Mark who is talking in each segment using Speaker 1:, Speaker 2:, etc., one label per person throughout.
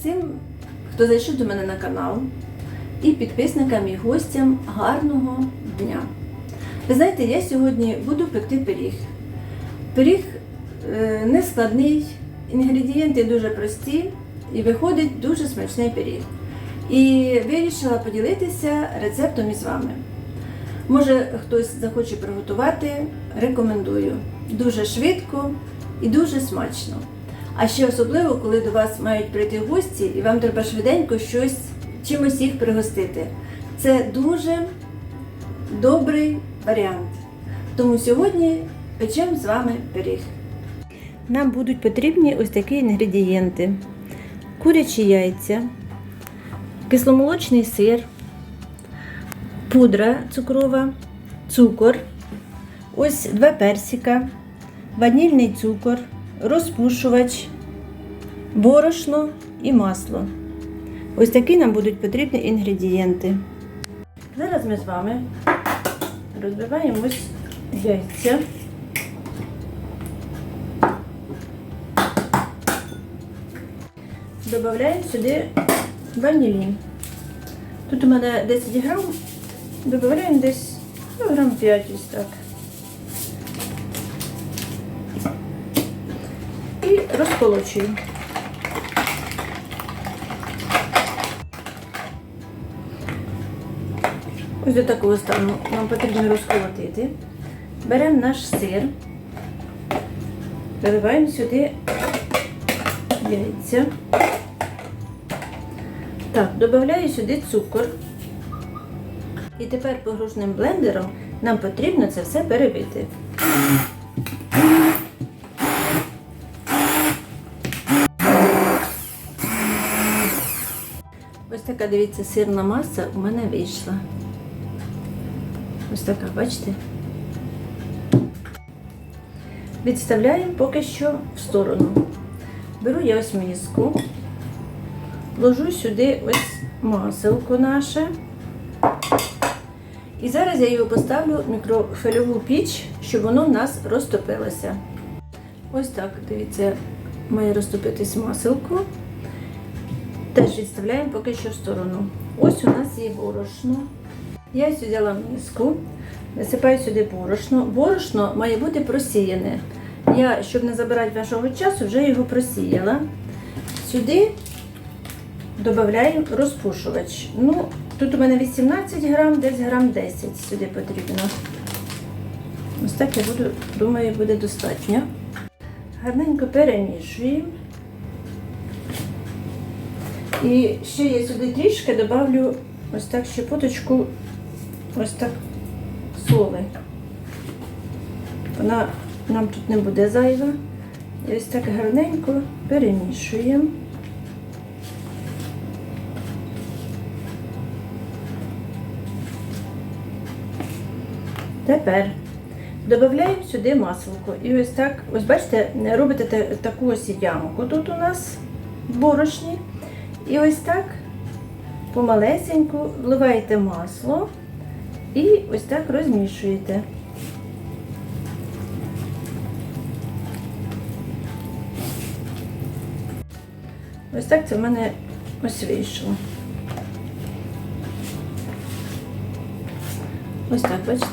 Speaker 1: всім, хто зайшов до мене на канал, і підписникам і гостям гарного дня. Ви знаєте, я сьогодні буду пекти пиріг. Пиріг е, не складний, інгредієнти дуже прості і виходить дуже смачний пиріг. І вирішила поділитися рецептом із вами. Може, хтось захоче приготувати, рекомендую. Дуже швидко і дуже смачно. А ще особливо, коли до вас мають прийти гості, і вам треба швиденько щось чимось їх пригостити. Це дуже добрий варіант. Тому сьогодні печемо з вами пиріг. Нам будуть потрібні ось такі інгредієнти: курячі яйця, кисломолочний сир, пудра цукрова, цукор, ось два персика, ванільний цукор, розпушувач, борошно і масло. Ось такі нам будуть потрібні інгредієнти. Зараз ми з вами розбиваємо ось яйця. Додаємо сюди ванілін. Тут у мене 10 грам, додаємо десь ну, грам 5 ось так. І розколочуємо. Ось до такого стану нам потрібно розколотити. Беремо наш сир, виливаємо сюди яйця. Так, додаю сюди цукор. І тепер погружним блендером нам потрібно це все перебити. Ось така, дивіться, сирна маса у мене вийшла. Ось така, бачите? Відставляємо поки що в сторону. Беру я ось миску, ложу сюди ось маселко наше. І зараз я його поставлю в мікрофильову піч, щоб воно в нас розтопилося. Ось так, дивіться, має розтопитись маселко. Теж відставляємо поки що в сторону. Ось у нас є борошно. Я ось взяла миску, висипаю сюди борошно. Борошно має бути просіяне. Я, щоб не забирати вашого часу, вже його просіяла. Сюди додаю розпушувач. Ну, тут у мене 18 грам, десь грам 10 сюди потрібно. Ось так я буду, думаю, буде достатньо. Гарненько перемішуємо. І ще я сюди трішки додавлю ось так щепоточку, ось так соли. Вона нам тут не буде зайва. І ось так гарненько перемішуємо. Тепер додаємо сюди масло. І ось так, ось бачите, робите таку ось ямку тут у нас в борошні. І ось так помалесеньку вливаєте масло і ось так розмішуєте. Ось так це в мене ось вийшло. Ось так, бачите?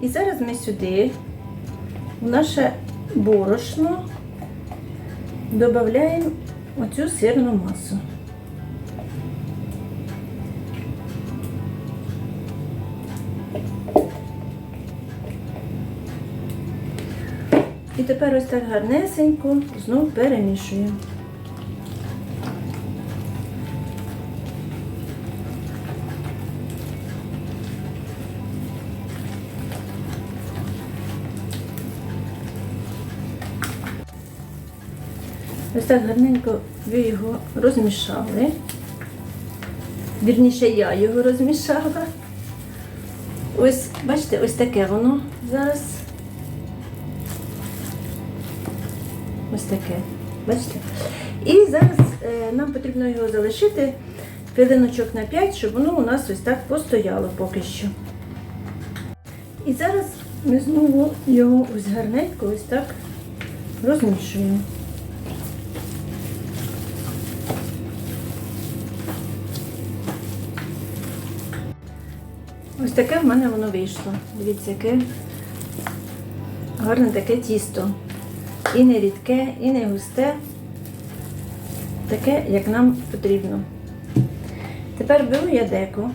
Speaker 1: І зараз ми сюди в наше борошно додаємо оцю сирну масу. І тепер ось так гарнесенько знову перемішуємо. Ось так гарненько ви його розмішали. Вірніше, я його розмішала. Ось, бачите, ось таке воно зараз. Ось таке. Бачите? І зараз е, нам потрібно його залишити хвилиночок на 5, щоб воно у нас ось так постояло поки що. І зараз ми знову його ось гарненько ось так розмішуємо. Ось таке в мене воно вийшло. Дивіться, яке гарне таке тісто. І не рідке, і не густе. Таке, як нам потрібно. Тепер беру я деко,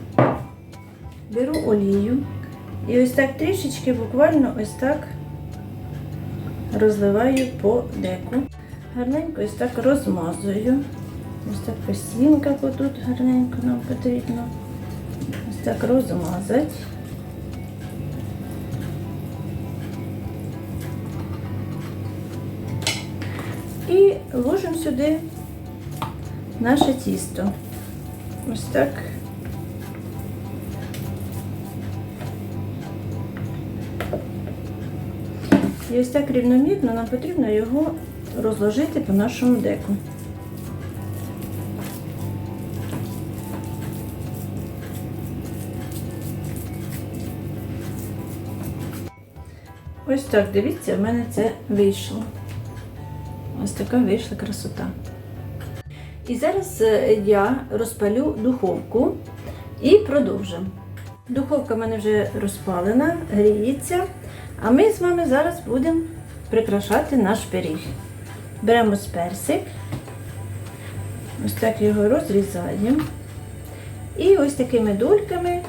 Speaker 1: беру олію і ось так трішечки, буквально ось так розливаю по деку. Гарненько ось так розмазую. Ось так по стінках отут гарненько нам потрібно. Так розмазати. І ложимо сюди наше тісто. Ось так. І ось так рівномірно нам потрібно його розложити по нашому деку. Ось так, дивіться, в мене це вийшло. Ось така вийшла красота. І зараз е, я розпалю духовку і продовжимо. Духовка в мене вже розпалена, гріється. А ми з вами зараз будемо прикрашати наш пиріг. Беремо персик, ось так його розрізаємо. І ось такими дольками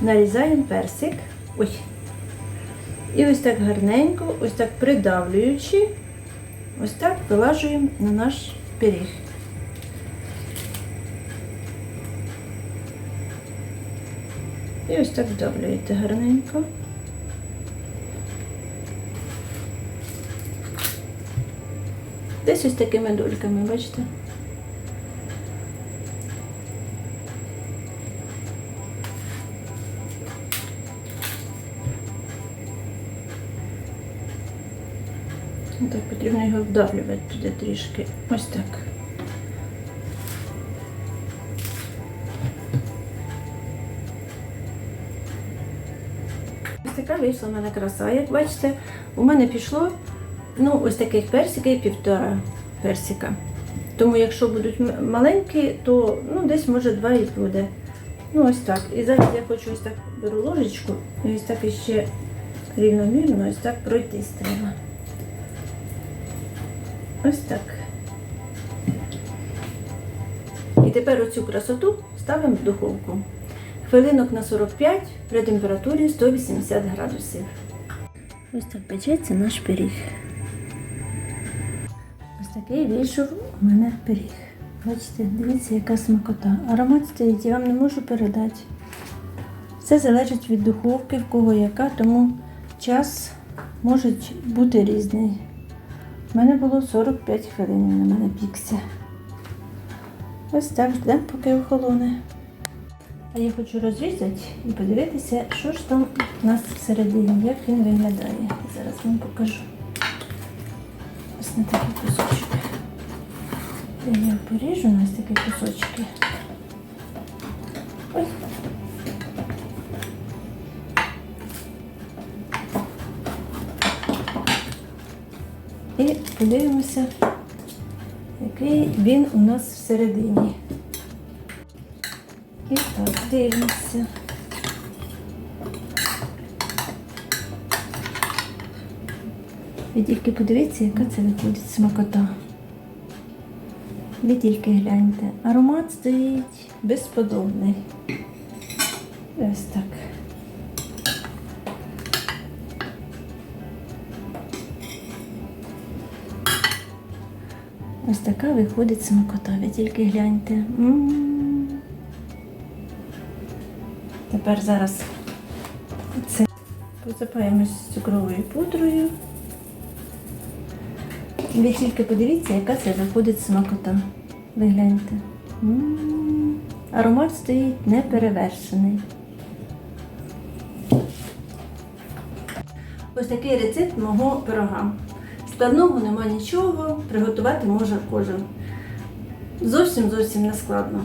Speaker 1: нарізаємо персик. Ой. І ось так гарненько, ось так придавлюючи, ось так вилажуємо на наш пиріг. І ось так вдавлюєте гарненько. Десь ось такими дольками, бачите? Так, потрібно його вдавлювати туди трішки. Ось так. Ось така вийшла в мене краса. Як бачите, у мене пішло ну, ось таких персиків півтора персика. Тому якщо будуть маленькі, то ну, десь може два і буде. Ну ось так. І зараз я хочу ось так беру ложечку і ось так іще рівномірно ось так пройтись треба. Ось так. І тепер оцю красоту ставимо в духовку. Хвилинок на 45 при температурі 180 градусів. Ось так печеться наш пиріг. Ось такий вийшов у мене пиріг. Бачите, дивіться, яка смакота. Аромат стоїть, я вам не можу передати. Все залежить від духовки, в кого яка, тому час може бути різний. У мене було 45 хвилин, він на мене пікся. Ось так ждемо, поки охолоне. А я хочу розрізати і подивитися, що ж там у нас всередині, як він виглядає. Зараз вам покажу. Ось на такий кусочок. Я поріжу на ось такі кусочки. Ой. І подивимося, який він у нас всередині. І так, дивимося. Ви тільки подивіться, яка це виходить смакота. Ви тільки гляньте. Аромат стоїть безподобний. Ось так. Ось така виходить смакота. Ви тільки гляньте. М. Тепер зараз це посипаємо з цукровою пудрою. Ви тільки подивіться, яка це виходить смакота. Ви гляньте. М. Аромат стоїть неперевершений. Ось такий рецепт мого пирога. Складного нема нічого, приготувати може кожен. Зовсім зовсім не складно.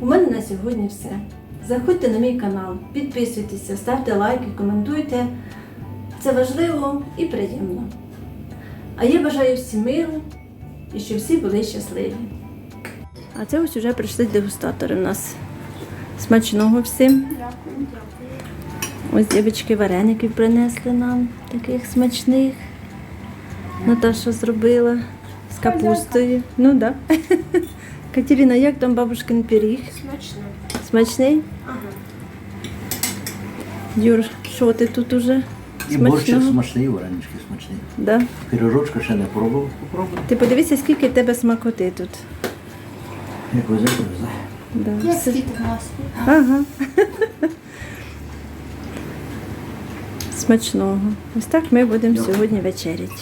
Speaker 1: У мене на сьогодні все. Заходьте на мій канал, підписуйтеся, ставте лайки, коментуйте. Це важливо і приємно. А я бажаю всім миру і щоб всі були щасливі. А це ось уже прийшли дегустатори в нас. Смачного всім.
Speaker 2: Дякую.
Speaker 1: Ось дівчатки вареників принесли нам, таких смачних. Наташа зробила з капустою. Ну так. Да. Катерина, як там бабушкин пиріг?
Speaker 2: Смачно.
Speaker 1: Смачний?
Speaker 2: Ага.
Speaker 1: Юр, що ти тут уже?
Speaker 3: І
Speaker 1: Смачного?
Speaker 3: смачний, і варенички смачні.
Speaker 1: Да?
Speaker 3: Пірожочка ще не пробував. Попробуй.
Speaker 1: Ти подивися, скільки в тебе смакоти тут.
Speaker 3: Як везе, то везе.
Speaker 1: Да. Все- Ага. Смачного. Ось так ми будемо сьогодні вечеряти.